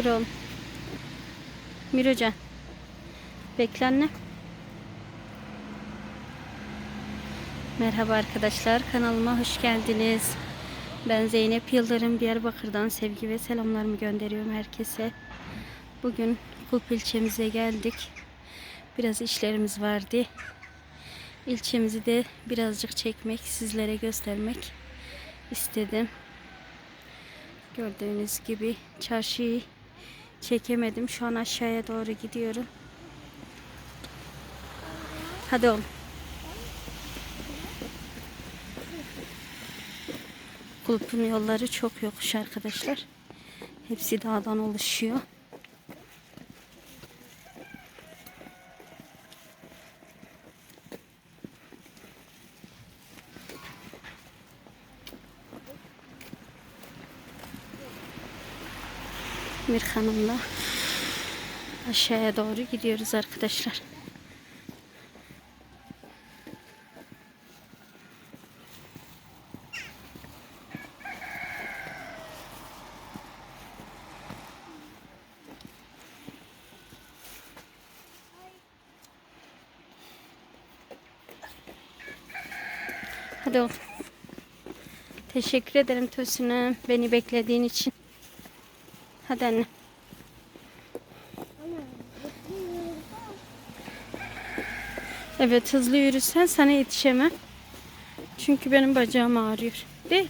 Oğlum. Mirocan. Bekle. Merhaba arkadaşlar. Kanalıma hoş geldiniz. Ben Zeynep Yıldırım. Diyarbakır'dan sevgi ve selamlarımı gönderiyorum herkese. Bugün Kulp ilçemize geldik. Biraz işlerimiz vardı. İlçemizi de birazcık çekmek, sizlere göstermek istedim. Gördüğünüz gibi çarşıyı çekemedim. Şu an aşağıya doğru gidiyorum. Hadi oğlum. Kulüpün yolları çok yokuş arkadaşlar. Hepsi dağdan oluşuyor. Mir Hanım'la aşağıya doğru gidiyoruz arkadaşlar. Hadi oğlum. Teşekkür ederim Tosun'um beni beklediğin için. Hadi anne. Evet hızlı yürüsen sana yetişemem. Çünkü benim bacağım ağrıyor. Değil?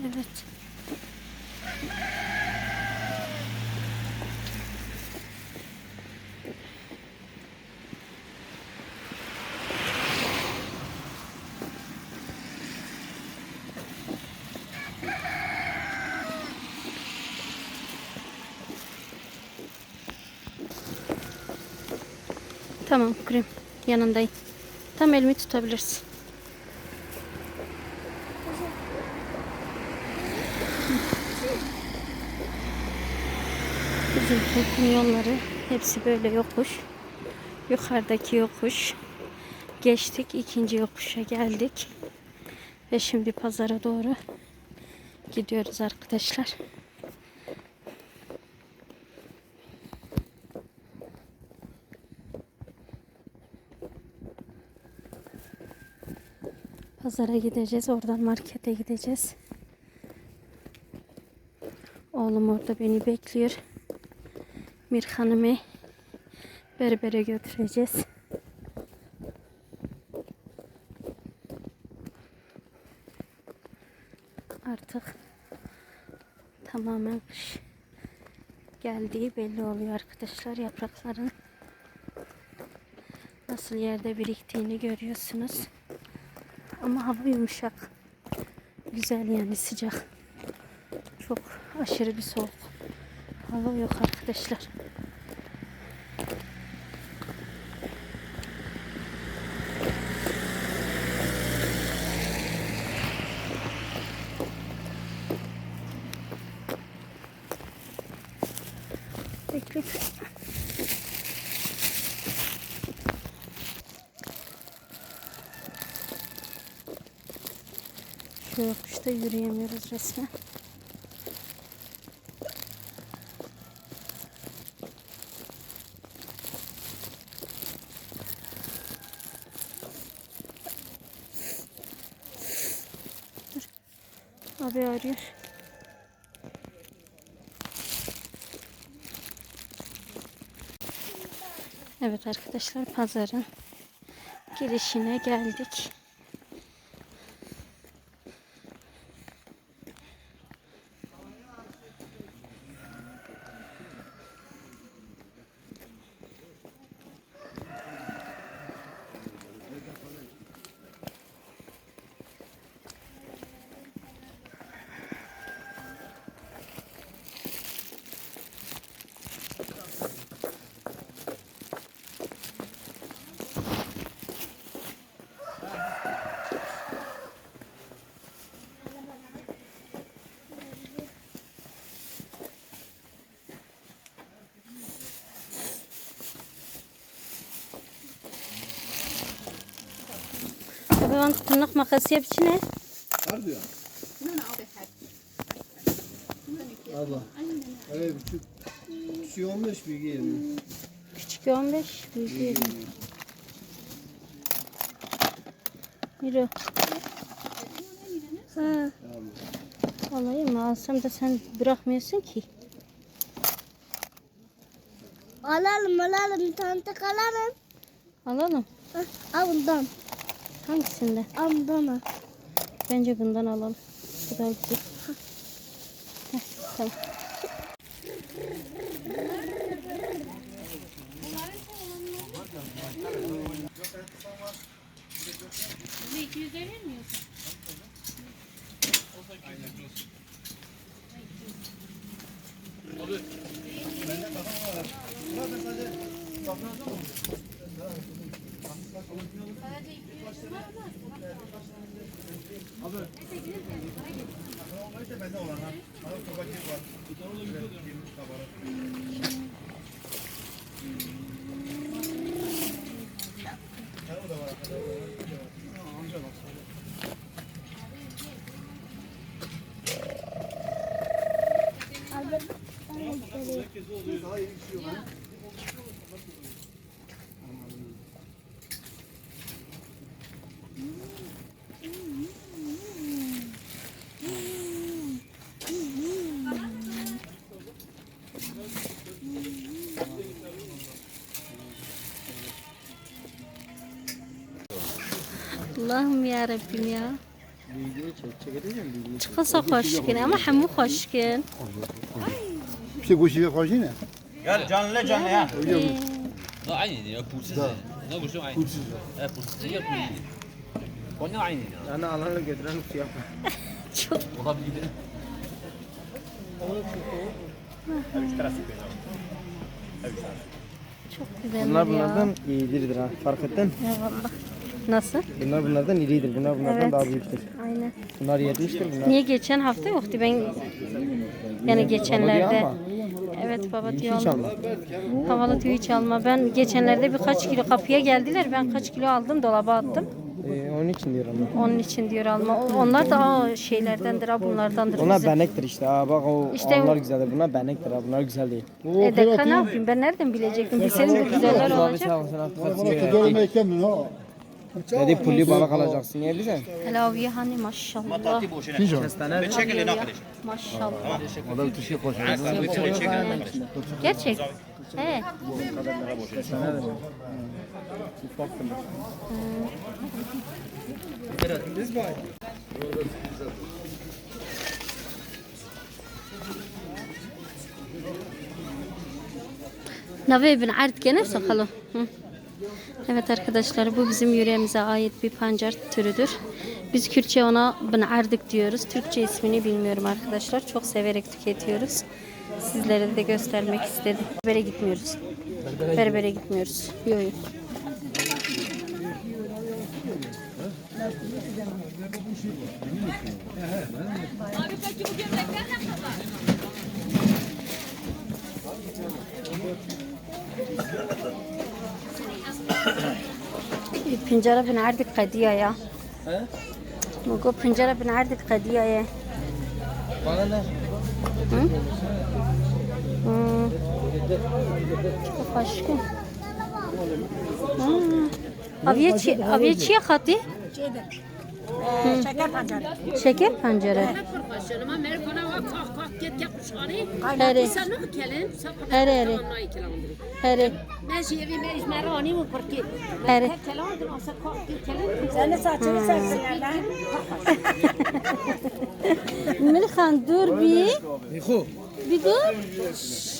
Evet. Tamam krem yanındayım. Tam elimi tutabilirsin. Bizim Türk'ün yolları hepsi böyle yokuş. Yukarıdaki yokuş. Geçtik ikinci yokuşa geldik. Ve şimdi pazara doğru gidiyoruz arkadaşlar. Pazara gideceğiz. Oradan markete gideceğiz. Oğlum orada beni bekliyor. Mir Hanım'ı berbere götüreceğiz. Artık tamamen kış geldiği belli oluyor arkadaşlar. Yaprakların nasıl yerde biriktiğini görüyorsunuz. Ama hava yumuşak. Güzel yani sıcak. Çok aşırı bir soğuk. Hava yok arkadaşlar. Bekle. Şu yokuşta yürüyemiyoruz resmen. Dur. Abi arıyor. Evet arkadaşlar pazarın girişine geldik. Abi ben tırnak makası yap içine. Var diyor. Abla. Evet küçük. Küçüğü 15 büyüğü 20. Küçük 15, büyük 20. Yürü. Ha. Alayım mı? Alsam da sen bırakmıyorsun ki. Alalım alalım tanıdık alalım. Alalım. Al bundan. Hangisinden? Al bundan al. Bence bundan alalım. Bu da güzel. Heh, tamam. Abi. Neyse gidip ben de olan ha. Bana sokak var. Allah'ım ya Rabbim ya. Bilgini çek, çekeceğim ama hamu hoşkin. Bir şey kuşu yok hoşkin ya. Canlı canlı ya. Ee. Da aynı ya pulsiz. Ne kuşu aynı. Pulsiz. E pulsiz yapmıyor. Konya aynı ya. Ana alanla getiren kuşu yapma. Çok. Olabilir. Çok güzel. Bunlar bunlardan iyidirdir ha fark ettin. Eyvallah. Nasıl? Bunlar bunlardan iridir. Bunlar bunlardan Evet. daha büyüktür. Aynen. Bunlar 70'tir. Bunlar Niye geçen hafta yoktu ben yani geçenlerde. ama. Evet baba hiç diyor hiç alma. Havalı tüy hiç alma. Ben geçenlerde birkaç kilo kapıya geldiler. Ben kaç kilo aldım dolaba attım. Ee, onun için diyorum. Onun için diyor alma. O- Onlar da aa, şeylerdendir ha bunlardandır. Onlar bizim. benektir işte. Aa, bak o İşte- onlar güzeldir. Bunlar benektir ha. Bunlar güzel değil. E deka ne yapayım ben nereden bilecektim? Bilseydim bu güzeller olacak. sağ ol. Sen haklısın. Dedi pulli balık alacaksın. Hele abiye hani maşallah. Maşallah. O da bir şey koşuyor. Gerçek. He. Art gene sakalım. Hı. Evet arkadaşlar bu bizim yüreğimize ait bir pancar türüdür. Biz Kürtçe ona bınardık diyoruz. Türkçe ismini bilmiyorum arkadaşlar. Çok severek tüketiyoruz. Sizlere de göstermek istedim. Berbere gitmiyoruz. Berbere gitmiyoruz. Yok yok. البنجرة بنعرض قضية يا نقول بنجرة بنعرض قضية يا Bana ne? Hmm. Çok aşkım. Hmm. Abiye çi, abiye çiğ katı. Heri heri. Heri. Ben şey evime izmeri ani mi porque. Heri. Kelan olsa kalk git kelin. Sen ne saçını sersin yerden? Melhan dur bir. Bir dur.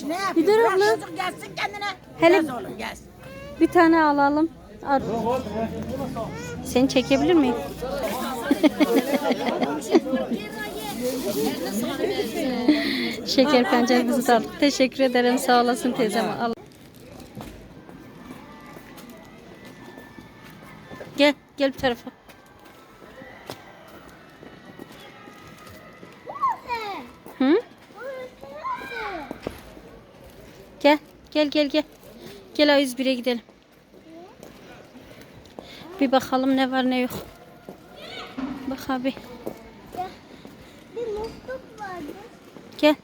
Ne yapayım? Bir dur oğlum. gelsin kendine. Hele oğlum gez. bir tane alalım. Al. Seni çekebilir miyim? Şeker penceremizi aldık. Teşekkür ederim. Sağ olasın teyzem. Al. Gel, gel bu tarafa. Hı? Gel, gel, gel, gel. Gel A101'e gidelim. Bir bakalım ne var ne yok. Bak abi. Vardı. Gel.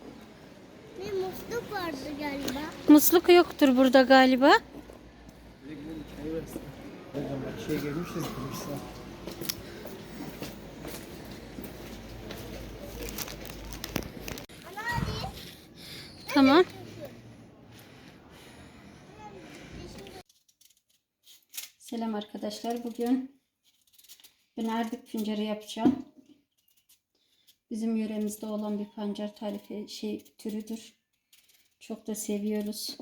Bir musluk vardı galiba. Musluk yoktur burada galiba. Şey gelmişiz. Tamam. Selam arkadaşlar. Bugün ben erdik pancarı yapacağım. Bizim yöremizde olan bir pancar tarifi şey türüdür. Çok da seviyoruz.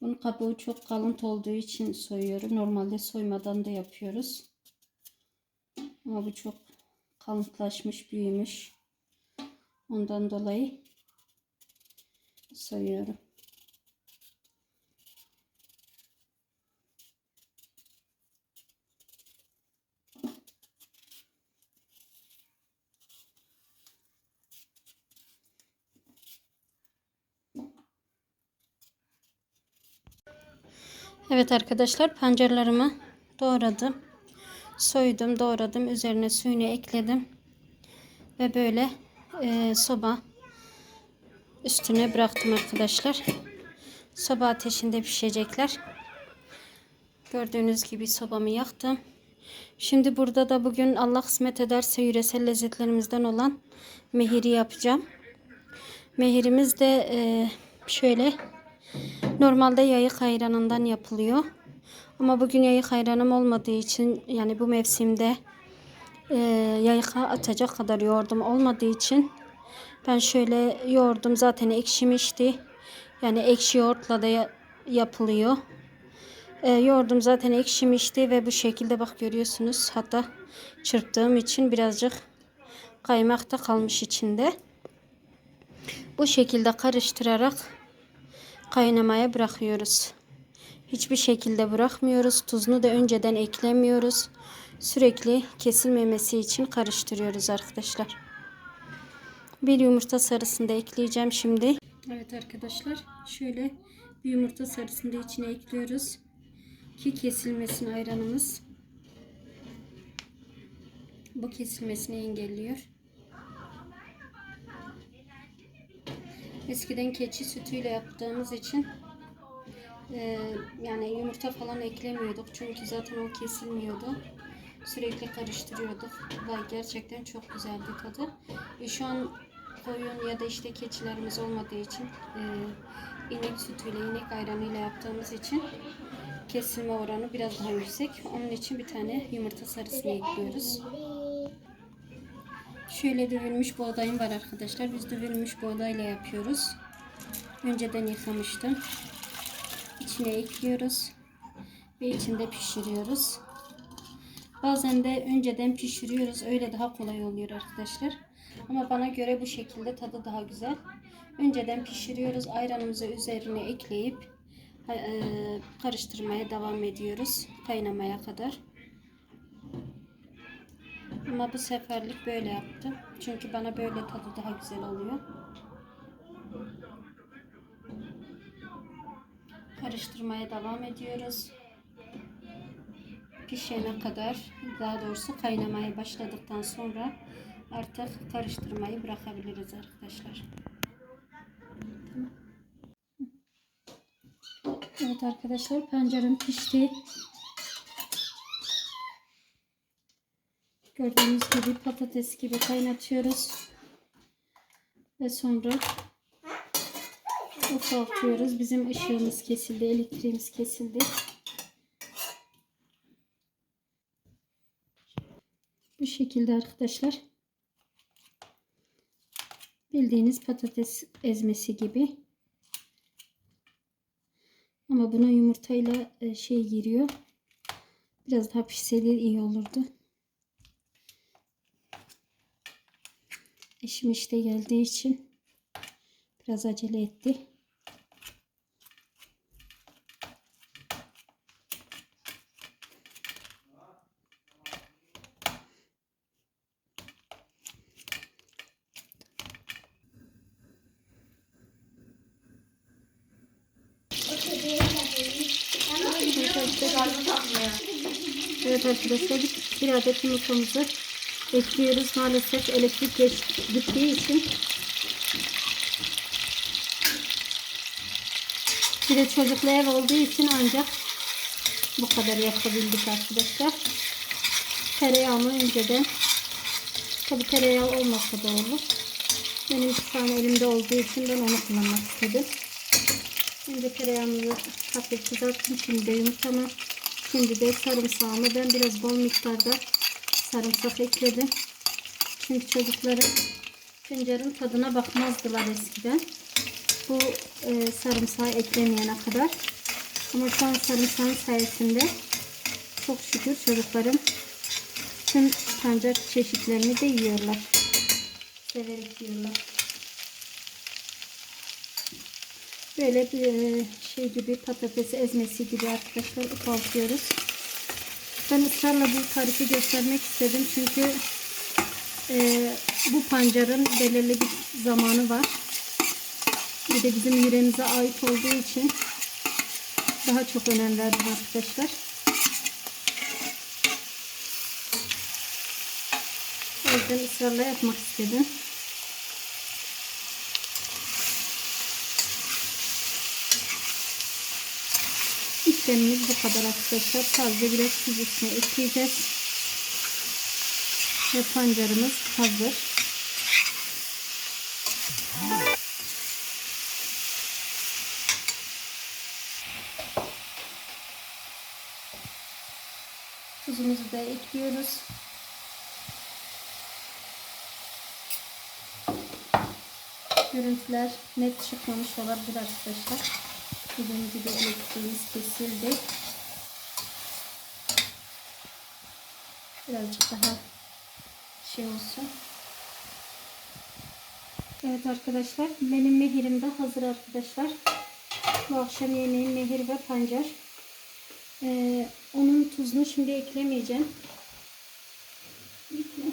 Bunun kabuğu çok kalın olduğu için soyuyorum. Normalde soymadan da yapıyoruz. Ama bu çok kalınlaşmış, büyümüş. Ondan dolayı soyuyorum. Evet arkadaşlar pancarlarımı doğradım. Soydum, doğradım. Üzerine suyunu ekledim. Ve böyle e, soba üstüne bıraktım arkadaşlar. Soba ateşinde pişecekler. Gördüğünüz gibi sobamı yaktım. Şimdi burada da bugün Allah kısmet ederse yöresel lezzetlerimizden olan mehiri yapacağım. Mehirimiz de e, şöyle normalde yayık ayranından yapılıyor. Ama bugün yayık ayranım olmadığı için yani bu mevsimde e, yayıka atacak kadar yoğurdum olmadığı için ben şöyle yoğurdum zaten ekşimişti. Yani ekşi yoğurtla da ya- yapılıyor. E, yoğurdum zaten ekşimişti ve bu şekilde bak görüyorsunuz. Hatta çırptığım için birazcık kaymak da kalmış içinde. Bu şekilde karıştırarak kaynamaya bırakıyoruz. Hiçbir şekilde bırakmıyoruz. Tuzunu da önceden eklemiyoruz. Sürekli kesilmemesi için karıştırıyoruz arkadaşlar. Bir yumurta sarısını da ekleyeceğim şimdi. Evet arkadaşlar şöyle bir yumurta sarısını da içine ekliyoruz. Ki kesilmesin ayranımız. Bu kesilmesini engelliyor. Eskiden keçi sütüyle yaptığımız için e, yani yumurta falan eklemiyorduk. Çünkü zaten o kesilmiyordu. Sürekli karıştırıyorduk. Vay gerçekten çok güzeldi tadı. E, şu an koyun ya da işte keçilerimiz olmadığı için e, inek sütüyle, inek ayranıyla yaptığımız için kesilme oranı biraz daha yüksek. Onun için bir tane yumurta sarısını ekliyoruz. Şöyle dövülmüş buğdayım var arkadaşlar. Biz dövülmüş buğdayla yapıyoruz. Önceden yıkamıştım. İçine ekliyoruz. Ve içinde pişiriyoruz. Bazen de önceden pişiriyoruz. Öyle daha kolay oluyor arkadaşlar. Ama bana göre bu şekilde tadı daha güzel. Önceden pişiriyoruz. Ayranımızı üzerine ekleyip e, karıştırmaya devam ediyoruz. Kaynamaya kadar. Ama bu seferlik böyle yaptım. Çünkü bana böyle tadı daha güzel oluyor. Karıştırmaya devam ediyoruz. Pişene kadar, daha doğrusu kaynamaya başladıktan sonra artık karıştırmayı bırakabiliriz arkadaşlar. Evet arkadaşlar pancarım pişti. Gördüğünüz gibi patates gibi kaynatıyoruz. Ve sonra ufaltıyoruz. Bizim ışığımız kesildi, elektriğimiz kesildi. Bu şekilde arkadaşlar. Bildiğiniz patates ezmesi gibi. Ama buna yumurtayla e, şey giriyor. Biraz daha pişseydi iyi olurdu. Eşim işte geldiği için biraz acele etti. Evet arkadaşlar bir adet yumurtamızı ekliyoruz. Maalesef elektrik geç, gittiği için Bir de çocuklu ev olduğu için ancak bu kadar yapabildik arkadaşlar. Tereyağımı önceden tabi tereyağı olmasa da olur. Benim şu an elimde olduğu için ben onu kullanmak istedim. Önce tereyağımızı hafif kızarttım. Şimdi yumurtamı. Şimdi de sarımsağımı. Ben biraz bol miktarda sarımsak ekledim. Çünkü çocukların tencerenin tadına bakmazdılar eskiden. Bu e, sarımsağı eklemeyene kadar. Ama şu an sarımsağın sayesinde çok şükür çocuklarım tüm pancar çeşitlerini de yiyorlar. Severek yiyorlar. Böyle bir e, şey gibi patates ezmesi gibi arkadaşlar ufaltıyoruz. Ben ısrarla bu tarifi göstermek istedim çünkü e, bu pancarın belirli bir zamanı var. Bir de bizim yüreğimize ait olduğu için daha çok önem verdim arkadaşlar. O yüzden ısrarla yapmak istedim. İşlemimiz bu kadar arkadaşlar. Sadece biraz üstüne ekleyeceğiz. Ve pancarımız hazır. Tuzumuzu da ekliyoruz. Görüntüler net çıkmamış olabilir arkadaşlar. Dediğim gibi elektriğimiz kesildi. Birazcık daha şey olsun. Evet arkadaşlar benim mehirim de hazır arkadaşlar. Bu akşam yemeğim mehir ve pancar. Ee, onun tuzunu şimdi eklemeyeceğim. Ekle.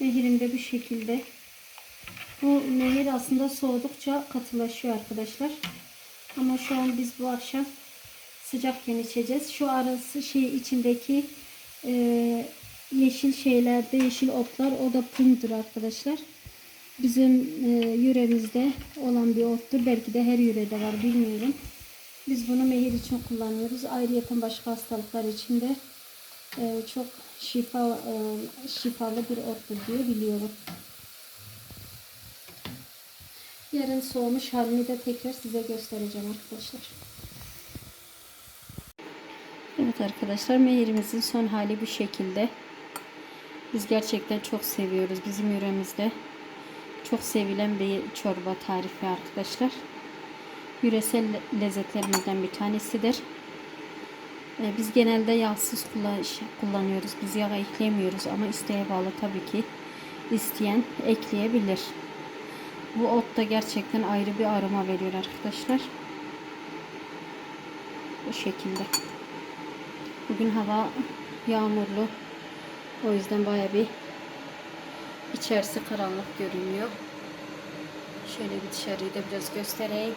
Nehirim de bu şekilde. Bu nehir aslında soğudukça katılaşıyor arkadaşlar. Ama şu an biz bu akşam sıcakken içeceğiz. Şu arası şey içindeki e, yeşil şeylerde yeşil otlar o da pumdur arkadaşlar. Bizim e, yöremizde olan bir ottur. Belki de her yörede var bilmiyorum. Biz bunu mehir için kullanıyoruz. Ayrıyeten başka hastalıklar için de e, çok şifa e, şifalı bir ottur diye biliyorum. Yarın soğumuş halini de tekrar size göstereceğim arkadaşlar. Evet arkadaşlar mehirimizin son hali bu şekilde. Biz gerçekten çok seviyoruz. Bizim yöremizde çok sevilen bir çorba tarifi arkadaşlar. Yöresel lezzetlerimizden bir tanesidir. Biz genelde yağsız kullan- kullanıyoruz. Biz yağ eklemiyoruz ama isteğe bağlı tabii ki isteyen ekleyebilir. Bu ot da gerçekten ayrı bir aroma veriyor arkadaşlar. Bu şekilde. Bugün hava yağmurlu. O yüzden baya bir içerisi karanlık görünüyor. Şöyle bir dışarıyı da biraz göstereyim.